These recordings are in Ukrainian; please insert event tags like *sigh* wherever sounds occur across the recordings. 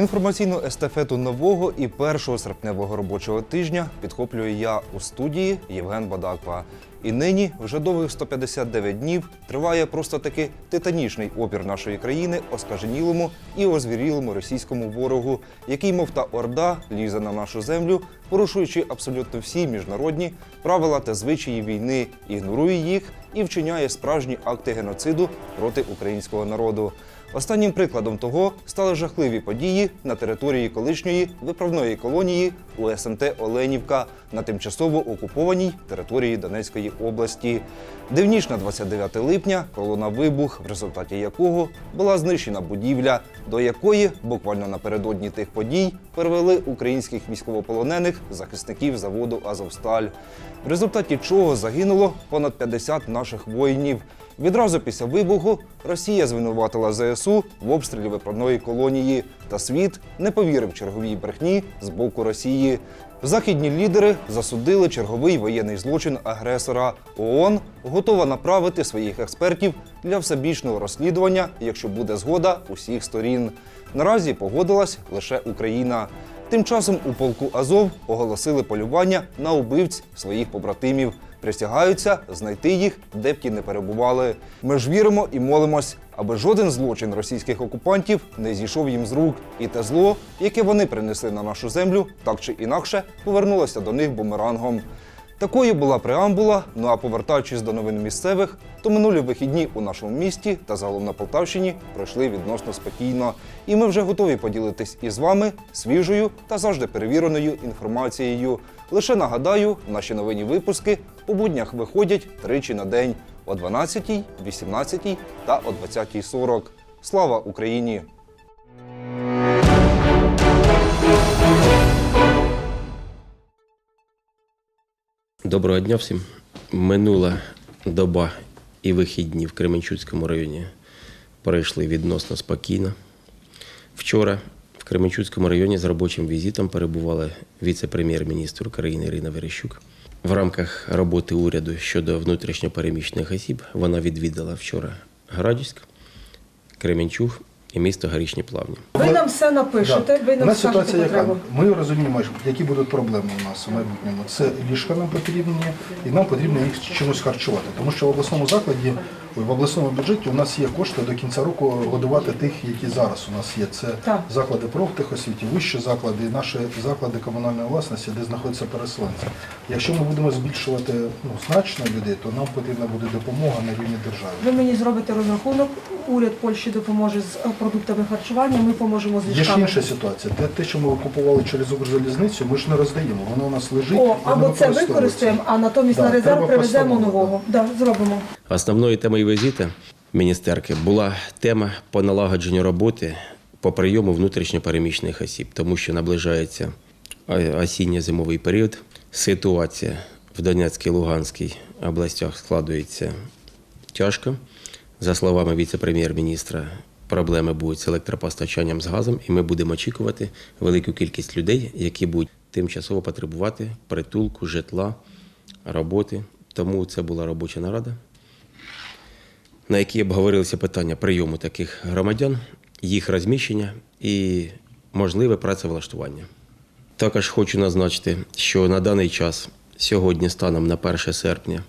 Інформаційну естафету нового і першого серпневого робочого тижня підхоплюю я у студії Євген Бадаква. І нині вже довгих 159 днів триває просто таки титанічний опір нашої країни оскаженілому і озвірілому російському ворогу, який, мов та орда, лізе на нашу землю, порушуючи абсолютно всі міжнародні правила та звичаї війни, ігнорує їх і вчиняє справжні акти геноциду проти українського народу. Останнім прикладом того стали жахливі події на території колишньої виправної колонії у СМТ Оленівка на тимчасово окупованій території Донецької області. Ніч на 29 липня пролунав вибух, в результаті якого була знищена будівля, до якої буквально напередодні тих подій перевели українських військовополонених захисників заводу Азовсталь, в результаті чого загинуло понад 50 наших воїнів. Відразу після вибуху Росія звинуватила ЗСУ в обстрілі виправної колонії, та світ не повірив черговій брехні з боку Росії. Західні лідери засудили черговий воєнний злочин агресора. ООН готова направити своїх експертів для всебічного розслідування, якщо буде згода усіх сторін. Наразі погодилась лише Україна. Тим часом у полку Азов оголосили полювання на убивць своїх побратимів. Присягаються знайти їх, де б ті не перебували. Ми ж віримо і молимось, аби жоден злочин російських окупантів не зійшов їм з рук, і те зло, яке вони принесли на нашу землю, так чи інакше повернулося до них бумерангом. Такою була преамбула. Ну а повертаючись до новин місцевих, то минулі вихідні у нашому місті та загалом на Полтавщині пройшли відносно спокійно. І ми вже готові поділитись із вами свіжою та завжди перевіреною інформацією. Лише нагадаю, наші новинні випуски по буднях виходять тричі на день о 12, 18 та о 20.40. Слава Україні! Доброго дня всім. Минула доба і вихідні в Кременчуцькому районі пройшли відносно спокійно. Вчора в Кременчуцькому районі з робочим візитом перебувала віце-прем'єр-міністр України Ірина Верещук. В рамках роботи уряду щодо внутрішньопереміщених осіб вона відвідала вчора Градівськ, Кременчуг і місто Горішні Плавні. Ви нам все напишете, Да. ви У нам нас скажете ситуація яка? потребу. Ми розуміємо, які будуть проблеми у нас у майбутньому. Це ліжка нам потрібні, і нам потрібно їх чимось харчувати. Тому що в обласному закладі, ой, в обласному бюджеті у нас є кошти до кінця року годувати тих, які зараз у нас є. Це Так. заклади профтехосвіті, вищі заклади, і наші заклади комунальної власності, де знаходяться переселенці. Якщо ми будемо збільшувати ну, значно людей, то нам потрібна буде допомога на рівні держави. Ви мені зробите розрахунок, уряд Польщі допоможе з е, продуктами харчування, ми поможемо з Є ж інша ситуація. Те, те, що ми купували через Укрзалізницю, ми ж не роздаємо. Воно у нас лежить. О, або це використаємо, а натомість Да, на резерв привеземо нового. Да, зробимо. Основною темою візиту міністерки була тема по налагодженню роботи по прийому внутрішньопереміщених осіб, тому що наближається осінньо-зимовий період. Ситуація в Донецькій Луганській областях складується тяжко. За словами віце-прем'єр-міністра, проблеми будуть з електропостачанням з газом, і ми будемо очікувати велику кількість людей, які будуть тимчасово потребувати притулку, житла, роботи. Тому це була робоча нарада на якій обговорилися питання прийому таких громадян, їх розміщення і можливе працевлаштування. Також хочу назначити, що на даний час, сьогодні, станом на 1 серпня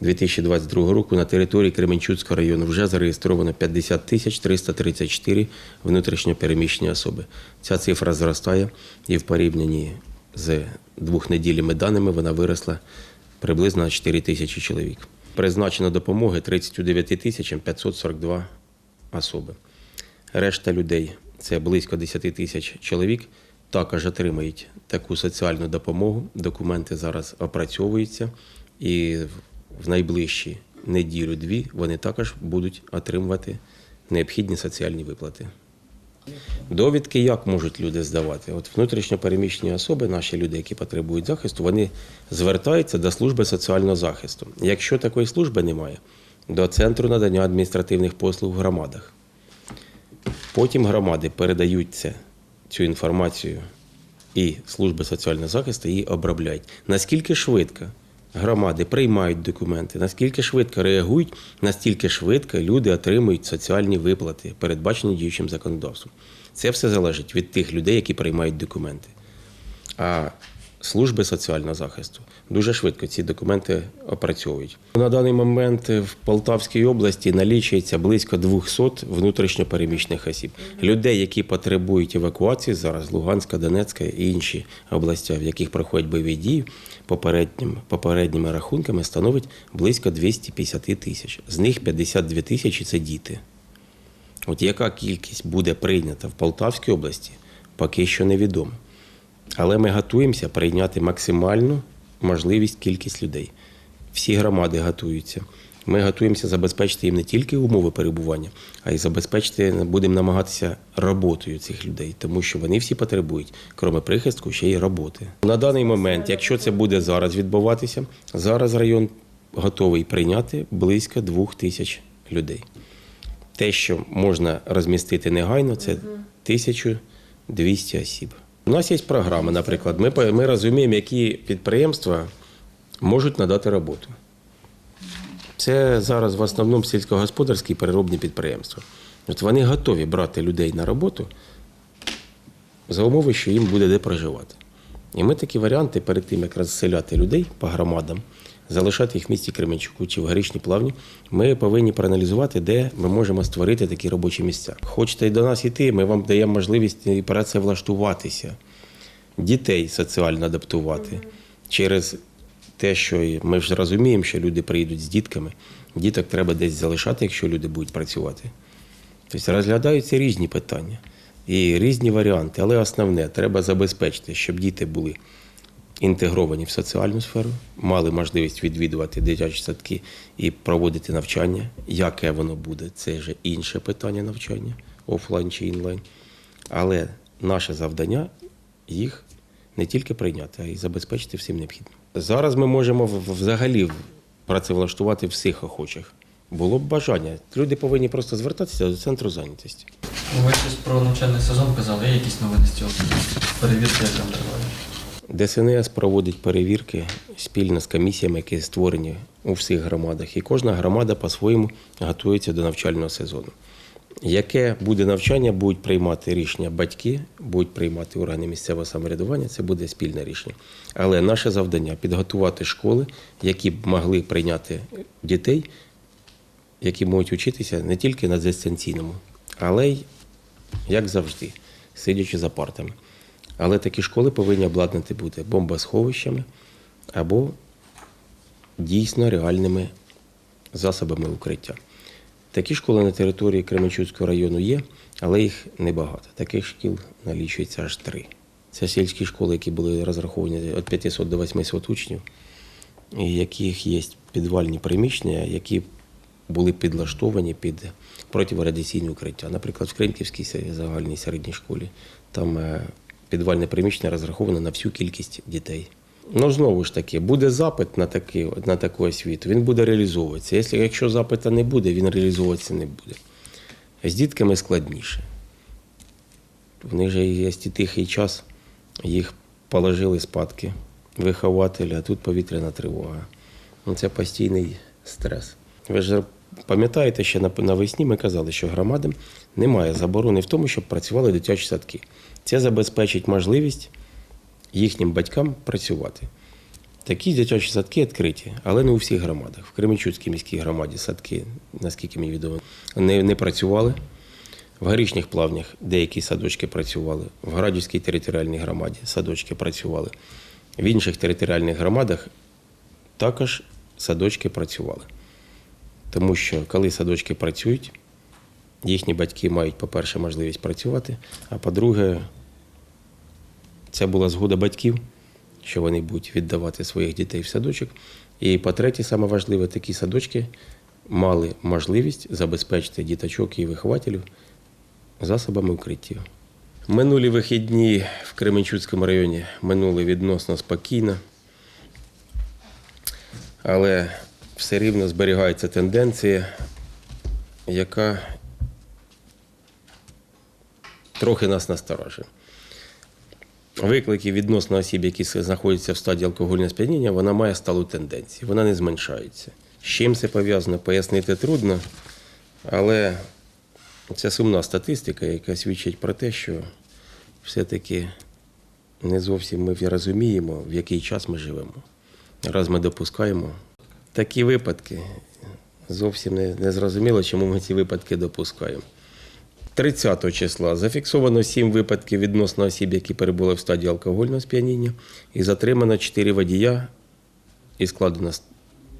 2022 року, на території Кременчуцького району вже зареєстровано 50 тисяч 334 внутрішньопереміщені особи. Ця цифра зростає і в порівнянні з двохнедільними даними вона виросла приблизно на 4 тисячі чоловік. Призначено допомоги 39 тисячам 542 особи. Решта людей, це близько 10 тисяч чоловік, також отримають таку соціальну допомогу. Документи зараз опрацьовуються, і в найближчі неділю-дві вони також будуть отримувати необхідні соціальні виплати. Довідки як можуть люди здавати? От внутрішньо переміщені особи, наші люди, які потребують захисту, вони звертаються до служби соціального захисту. Якщо такої служби немає, до центру надання адміністративних послуг в громадах. Потім громади передають це, цю інформацію і служби соціального захисту її обробляють. Наскільки швидко громади приймають документи, наскільки швидко реагують, настільки швидко люди отримують соціальні виплати, передбачені діючим законодавством. Це все залежить від тих людей, які приймають документи. А служби соціального захисту дуже швидко ці документи опрацьовують. На даний момент в Полтавській області налічується близько 200 внутрішньопереміщених осіб. Людей, які потребують евакуації зараз, Луганська, Донецька і інші області, в яких проходять бойові дії, попереднім, попередніми рахунками становить близько 250 тисяч. З них 52 тисячі це діти. От яка кількість буде прийнята в Полтавській області, поки що невідомо. Але ми готуємося прийняти максимальну можливість кількість людей. Всі громади готуються. Ми готуємося забезпечити їм не тільки умови перебування, а й забезпечити, будемо намагатися роботою цих людей, тому що вони всі потребують, крім прихистку, ще й роботи. На даний момент, якщо це буде зараз відбуватися, зараз район готовий прийняти близько двох тисяч людей. Те, що можна розмістити негайно, це 1200 осіб. У нас є програми, наприклад. Ми, ми розуміємо, які підприємства можуть надати роботу. Це зараз в основному сільськогосподарські переробні підприємства. От вони готові брати людей на роботу за умови, що їм буде де проживати. І ми такі варіанти перед тим, як розселяти людей по громадам, залишати їх в місті Кременчуку чи в Горішній Плавні, ми повинні проаналізувати, де ми можемо створити такі робочі місця. Хочете до нас йти, ми вам даємо можливість і працевлаштуватися, дітей соціально адаптувати через те, що ми ж розуміємо, що люди приїдуть з дітками, діток треба десь залишати, якщо люди будуть працювати. Тобто розглядаються різні питання і різні варіанти, але основне треба забезпечити, щоб діти були інтегровані в соціальну сферу, мали можливість відвідувати дитячі садки і проводити навчання. Яке воно буде, це вже інше питання навчання, офлайн чи інлайн. Але наше завдання їх не тільки прийняти, а й забезпечити всім необхідним. Зараз ми можемо взагалі працевлаштувати всіх охочих. Було б бажання. Люди повинні просто звертатися до центру зайнятості. Ви щось про навчальний сезон казали, є якісь новини з цього? Перевірки, як там триває? ДСНС проводить перевірки спільно з комісіями, які створені у всіх громадах. І кожна громада по-своєму готується до навчального сезону. Яке буде навчання, будуть приймати рішення батьки, будуть приймати органи місцевого самоврядування, це буде спільне рішення. Але наше завдання підготувати школи, які б могли прийняти дітей, які можуть вчитися не тільки на дистанційному, але й, як завжди, сидячи за партами. Але такі школи повинні обладнати бути бомбосховищами або дійсно реальними засобами укриття. Такі школи на території Кременчуцького району є, але їх небагато. Таких шкіл налічується аж три. Це сільські школи, які були розраховані від 500 до 800 учнів, і яких є підвальні приміщення, які були підлаштовані під протирадіаційне укриття. Наприклад, в Кримківській загальній середній школі там е, підвальне приміщення розраховане на всю кількість дітей. Ну, знову ж таки, буде запит на, такі, на таку освіту, він буде реалізовуватися. Якщо, якщо запита не буде, він реалізовуватися не буде. З дітками складніше. В них же є тихий час, їх положили спадки вихователі, а тут повітряна тривога. Ну, Це постійний стрес. Ви ж пам'ятаєте, що навесні ми казали, що громадам немає заборони в тому, щоб працювали дитячі садки. Це забезпечить можливість їхнім батькам працювати. Такі дитячі садки відкриті, але не у всіх громадах. В Кременчуцькій міській громаді садки, наскільки мені відомо, не, не працювали. В Горішніх плавнях деякі садочки працювали, в Градівській територіальній громаді садочки працювали. В інших територіальних громадах також садочки працювали. Тому що коли садочки працюють, їхні батьки мають, по-перше, можливість працювати, а по-друге, це була згода батьків, що вони будуть віддавати своїх дітей в садочок. І по-третє, саме важливе, такі садочки мали можливість забезпечити діточок і вихователів засобами укриття. Минулі вихідні в Кременчуцькому районі минули відносно спокійно, але все рівно зберігається тенденція, яка трохи нас насторожує. викликів відносно осіб, які знаходяться в стадії алкогольного сп'яніння, вона має сталу тенденцію. Вона не зменшається. З чим це пов'язано, пояснити трудно, але це сумна статистика, яка свідчить про те, що все-таки не зовсім ми розуміємо, в який час ми живемо. Раз ми допускаємо такі випадки, зовсім не, не зрозуміло, чому ми ці випадки допускаємо. 30 числа зафіксовано 7 випадків відносно осіб, які перебули в стадії алкогольного сп'яніння, і затримано 4 водія і складено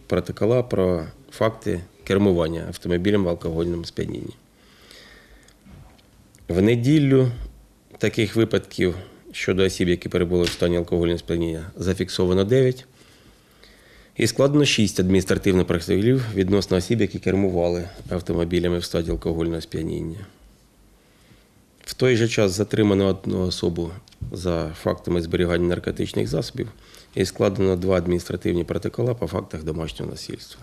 протокола про факти кермування автомобілем в алкогольному сп'янінні. В неділю таких випадків щодо осіб, які перебули в стані алкогольного сп'яніння, зафіксовано 9. І складено 6 адміністративних протоколів відносно осіб, які кермували автомобілями в стадії алкогольного сп'яніння. В той же час затримано одну особу за фактами зберігання наркотичних засобів і складено два адміністративні протоколи по фактах домашнього насильства.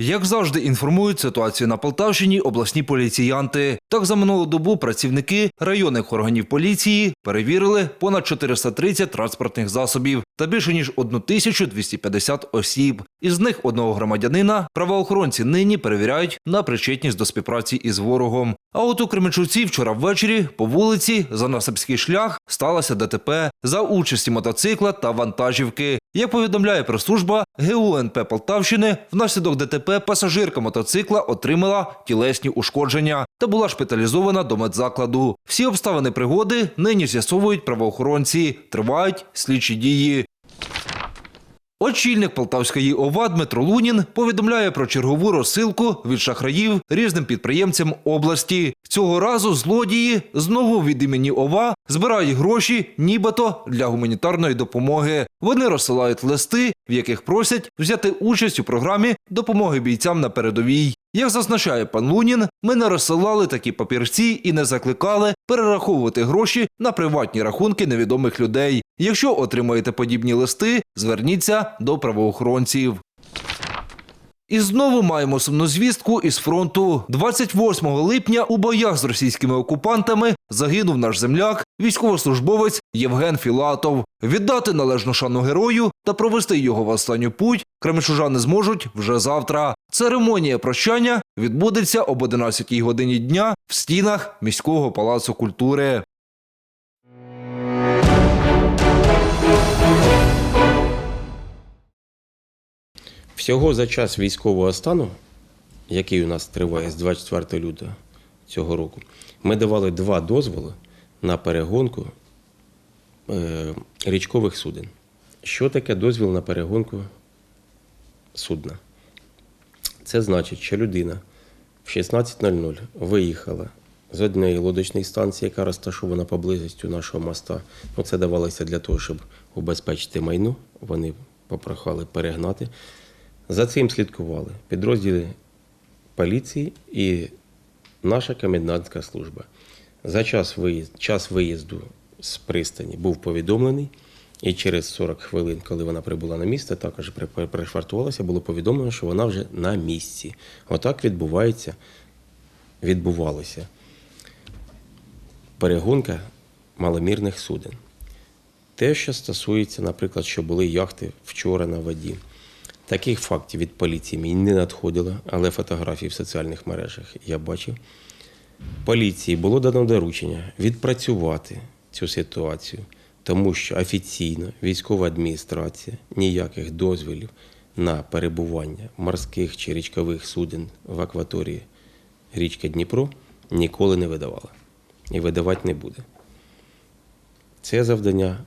Як завжди інформують ситуацію на Полтавщині обласні поліціянти. Так за минулу добу працівники районних органів поліції перевірили понад 430 транспортних засобів та більше ніж 1250 осіб. Із них одного громадянина правоохоронці нині перевіряють на причетність до співпраці із ворогом. А от у Кременчуці вчора ввечері по вулиці за Насипський шлях сталося ДТП за участі мотоцикла та вантажівки. Як повідомляє прес-служба ГУНП Полтавщини, внаслідок ДТП пасажирка мотоцикла отримала тілесні ушкодження та була шпиталізована до медзакладу. Всі обставини пригоди нині з'ясовують правоохоронці. Тривають слідчі дії. Очільник Полтавської ОВА Дмитро Лунін повідомляє про чергову розсилку від шахраїв різним підприємцям області. Цього разу злодії знову від імені ОВА збирають гроші, нібито для гуманітарної допомоги. Вони розсилають листи, в яких просять взяти участь у програмі допомоги бійцям на передовій. Як зазначає пан Лунін, ми не розсилали такі папірці і не закликали перераховувати гроші на приватні рахунки невідомих людей. Якщо отримаєте подібні листи, зверніться до правоохоронців. І знову маємо сумну звістку із фронту. 28 липня у боях з російськими окупантами загинув наш земляк, військовослужбовець Євген Філатов. Віддати належну шану герою та провести його в останню путь кременчужани зможуть вже завтра. Церемонія прощання відбудеться об 11 годині дня в стінах міського палацу культури. Всього за час військового стану, який у нас триває з 24 лютого цього року, ми давали два дозволи на перегонку е, річкових суден. Що таке дозвіл на перегонку судна? Це значить, що людина в 16.00 виїхала з однієї лодочної станції, яка розташована поблизістю нашого моста. Ну, це давалося для того, щоб убезпечити майно. Вони попрохали перегнати. За цим слідкували підрозділи поліції і наша комендантська служба. За час виїзду, час виїзду з пристані був повідомлений, і через 40 хвилин, коли вона прибула на місце, також при- при- пришвартувалася, було повідомлено, що вона вже на місці. Отак відбувається, відбувалося перегонка маломірних суден. Те, що стосується, наприклад, що були яхти вчора на воді. Таких фактів від поліції мені не надходило, але фотографії в соціальних мережах я бачив. Поліції було дано доручення відпрацювати цю ситуацію, тому що офіційно військова адміністрація ніяких дозволів на перебування морських чи річкових суден в акваторії річки Дніпро ніколи не видавала і видавати не буде. Це завдання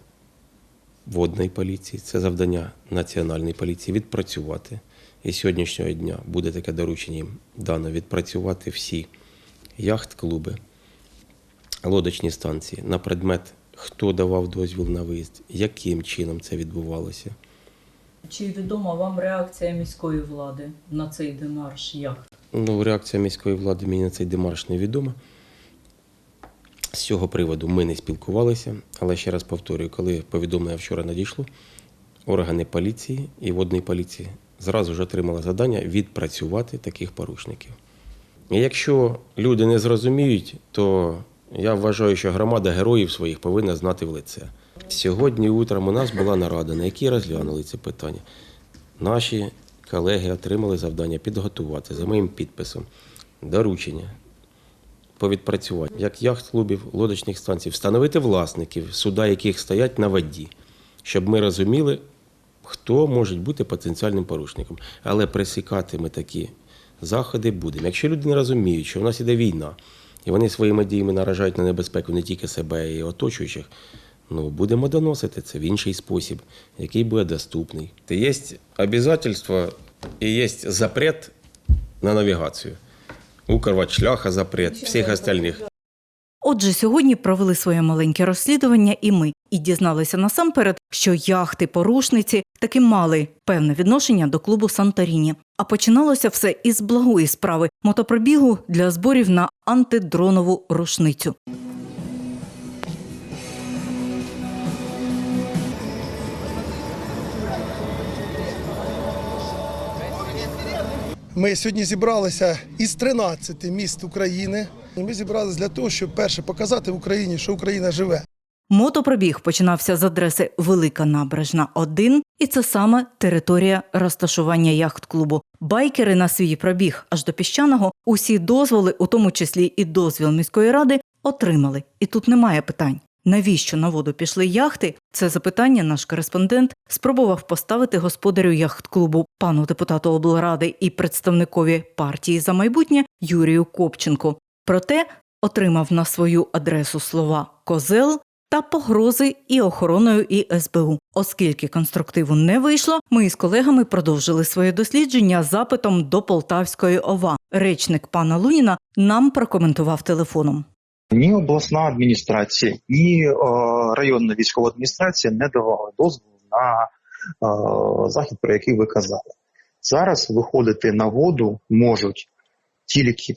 водної поліції, це завдання національної поліції відпрацювати. І сьогоднішнього дня буде таке доручення їм дано відпрацювати всі яхт-клуби, лодочні станції на предмет, хто давав дозвіл на виїзд, яким чином це відбувалося. Чи відома вам реакція міської влади на цей демарш? Як? Ну, реакція міської влади мені на цей демарш невідома. З цього приводу ми не спілкувалися, але ще раз повторюю, коли повідомлення вчора надійшло, органи поліції і водної поліції зразу ж отримала завдання відпрацювати таких порушників. І якщо люди не зрозуміють, то я вважаю, що громада героїв своїх повинна знати в лице. Сьогодні утром у нас була нарада, на якій розглянули це питання. Наші колеги отримали завдання підготувати за моїм підписом доручення по відпрацюванню, як яхт-клубів, лодочних станцій, встановити власників, суда, яких стоять на воді, щоб ми розуміли, хто може бути потенціальним порушником. Але пресікати ми такі заходи будемо. Якщо люди не розуміють, що в нас іде війна, і вони своїми діями наражають на небезпеку не тільки себе і оточуючих, ну будемо доносити це в інший спосіб, який буде доступний. Є обов'язательства і є запрет на навігацію. Укрватшляха запрет, всіх остальних. Отже, сьогодні провели своє маленьке розслідування і ми, і дізналися насамперед, що яхти порушниці таки мали певне відношення до клубу Санторіні. А починалося все із благої справи мотопробігу для зборів на антидронову рушницю. Ми сьогодні зібралися із 13 міст України. Ми зібралися для того, щоб перше показати Україні, що Україна живе. Мотопробіг починався з адреси Велика Набережна 1, і це саме територія розташування яхт-клубу. Байкери на свій пробіг аж до піщаного усі дозволи, у тому числі і дозвіл міської ради, отримали. І тут немає питань. Навіщо на воду пішли яхти? Це запитання наш кореспондент спробував поставити господарю яхт-клубу, пану депутату облради і представникові партії за майбутнє Юрію Копченку. Проте отримав на свою адресу слова козел та погрози і охороною і СБУ. Оскільки конструктиву не вийшло, ми із колегами продовжили своє дослідження запитом до Полтавської ОВА. Речник пана Луніна нам прокоментував телефоном. Ні обласна адміністрація, ні е, районна військова адміністрація не давали дозволу на е, захід, про який ви казали. Зараз виходити на воду можуть тільки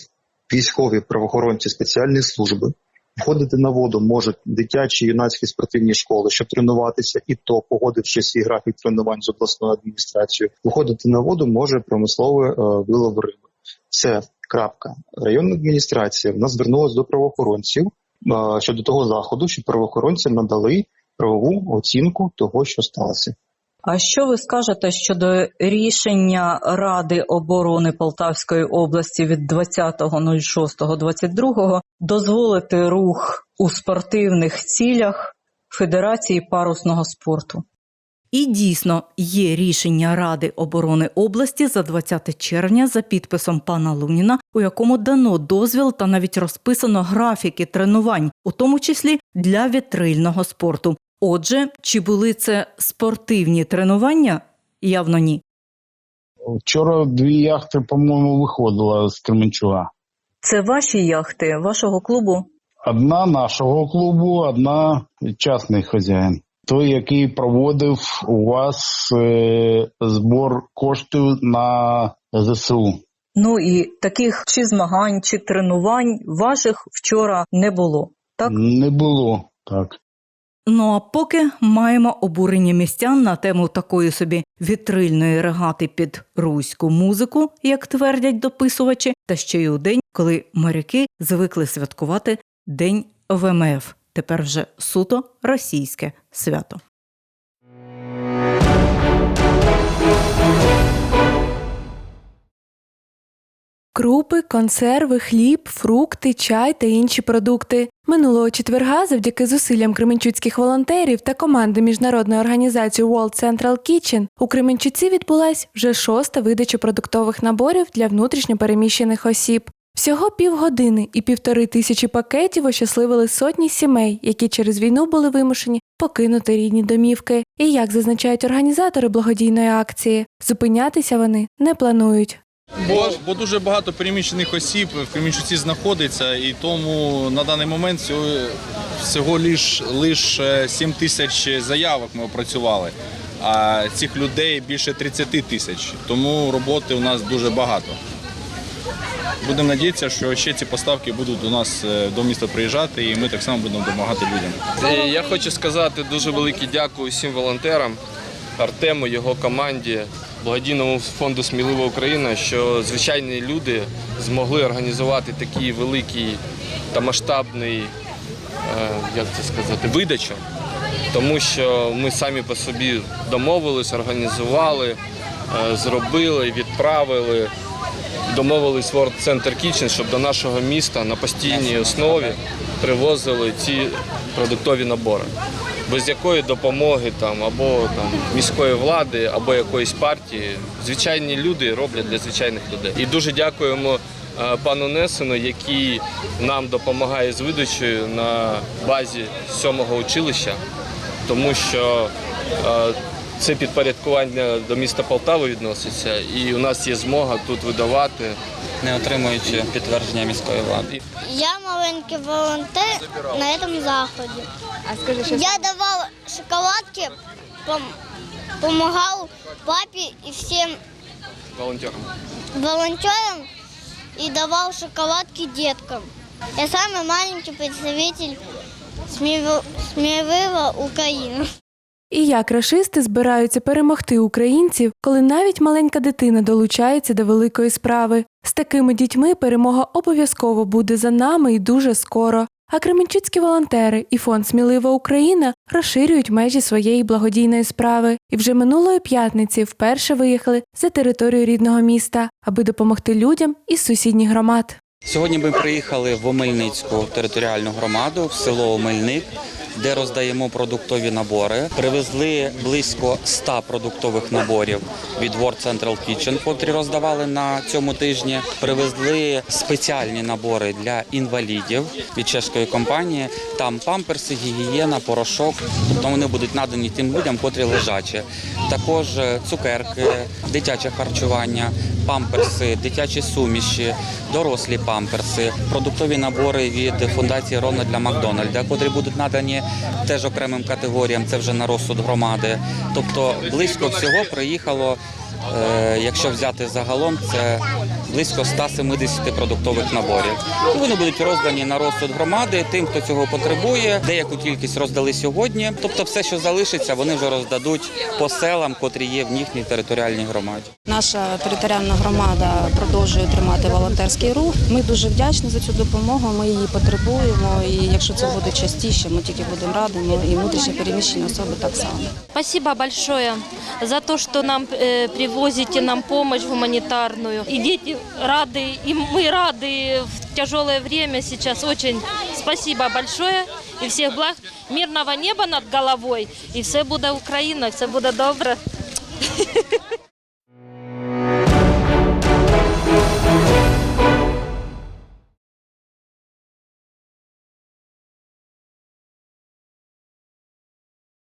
військові правоохоронці спеціальні служби. Входити на воду можуть дитячі юнацькі спортивні школи, щоб тренуватися, і то погодивши свій графік тренувань з обласною адміністрацією. Виходити на воду може промислове е, вилов риби. Це крапка. Районна адміністрація в нас звернулася до правоохоронців щодо того заходу, щоб правоохоронці надали правову оцінку того, що сталося. А що ви скажете щодо рішення Ради оборони Полтавської області від 20.06.22 дозволити рух у спортивних цілях Федерації парусного спорту? І дійсно є рішення Ради оборони області за 20 червня за підписом пана Луніна, у якому дано дозвіл та навіть розписано графіки тренувань, у тому числі для вітрильного спорту. Отже, чи були це спортивні тренування? Явно ні. Вчора дві яхти, по-моєму, виходила з Кременчуга. Це ваші яхти, вашого клубу? Одна нашого клубу, одна частний хазяїн. Той, який проводив у вас е, збор коштів на ЗСУ. Ну і таких чи змагань, чи тренувань ваших вчора не було. Так? Не було так. Ну а поки маємо обурення містян на тему такої собі вітрильної регати під руську музику, як твердять дописувачі, та ще й у день, коли моряки звикли святкувати День ВМФ. Тепер вже суто російське свято. Крупи, консерви, хліб, фрукти, чай та інші продукти. Минулого четверга, завдяки зусиллям кременчуцьких волонтерів та команди міжнародної організації World Central Kitchen, у Кременчуці відбулась вже шоста видача продуктових наборів для внутрішньопереміщених осіб. Всього півгодини і півтори тисячі пакетів ощасливили сотні сімей, які через війну були вимушені покинути рідні домівки. І як зазначають організатори благодійної акції, зупинятися вони не планують. Бо, бо дуже багато переміщених осіб в Кремінчуці знаходиться, і тому на даний момент всього, всього лиш, лиш 7 тисяч заявок ми опрацювали. А цих людей більше 30 тисяч. Тому роботи у нас дуже багато. Будемо надіятися, що ще ці поставки будуть до нас е, до міста приїжджати, і ми так само будемо допомагати людям. Я хочу сказати дуже велике дякую всім волонтерам, Артему, його команді, благодійному фонду Смілива Україна, що звичайні люди змогли організувати такий великий та масштабний, е, як це сказати, видачу. Тому що ми самі по собі домовились, організували, е, зробили, відправили. Домовились World Center Kitchen, щоб до нашого міста на постійній основі привозили ці продуктові набори, без якої допомоги там або там міської влади, або якоїсь партії звичайні люди роблять для звичайних людей. І дуже дякуємо е, пану Несену, який нам допомагає з видачею на базі сьомого училища, тому що е, це підпорядкування до міста Полтави відноситься, і у нас є змога тут видавати, Не отримуючи підтвердження міської влади. Я маленький волонтер на цьому заході. А скажи, що Я давав шоколадки, допомагав папі і всім волонтерам. волонтерам і давав шоколадки діткам. Я самый маленький представитель сміливого України. І як рашисти збираються перемогти українців, коли навіть маленька дитина долучається до великої справи. З такими дітьми перемога обов'язково буде за нами і дуже скоро. А кременчуцькі волонтери і фонд Смілива Україна розширюють межі своєї благодійної справи і вже минулої п'ятниці вперше виїхали за територію рідного міста, аби допомогти людям із сусідніх громад. Сьогодні ми приїхали в Омельницьку територіальну громаду в село Омельник, де роздаємо продуктові набори. Привезли близько 100 продуктових наборів від World Central Kitchen, котрі роздавали на цьому тижні. Привезли спеціальні набори для інвалідів від чеської компанії. Там памперси, гігієна, порошок. Тобто вони будуть надані тим людям, котрі лежачі. Також е, цукерки, дитяче харчування, памперси, дитячі суміші, дорослі памперси, продуктові набори від фундації Ровно для Макдональда, котрі будуть надані теж окремим категоріям. Це вже на розсуд громади. Тобто близько всього приїхало. Е, Якщо взяти загалом, це близько 170 продуктових наборів. І вони будуть роздані на розсуд громади тим, хто цього потребує. Деяку кількість роздали сьогодні. Тобто, все, що залишиться, вони вже роздадуть по селам, котрі є в їхній територіальній громаді. Наша територіальна громада продовжує тримати волонтерський рух. Ми дуже вдячні за цю допомогу. Ми її потребуємо. І якщо це буде частіше, ми тільки будемо раді. Ну і внутрішньо переміщені особи так само. Спасибо большое за то, что нам э, привозите нам помощь гуманитарную. И дети рады, и мы рады в тяжелое время сейчас. Очень спасибо большое. И всех благ. Мирного неба над головой. И все буде Україна, все буде добре. *laughs*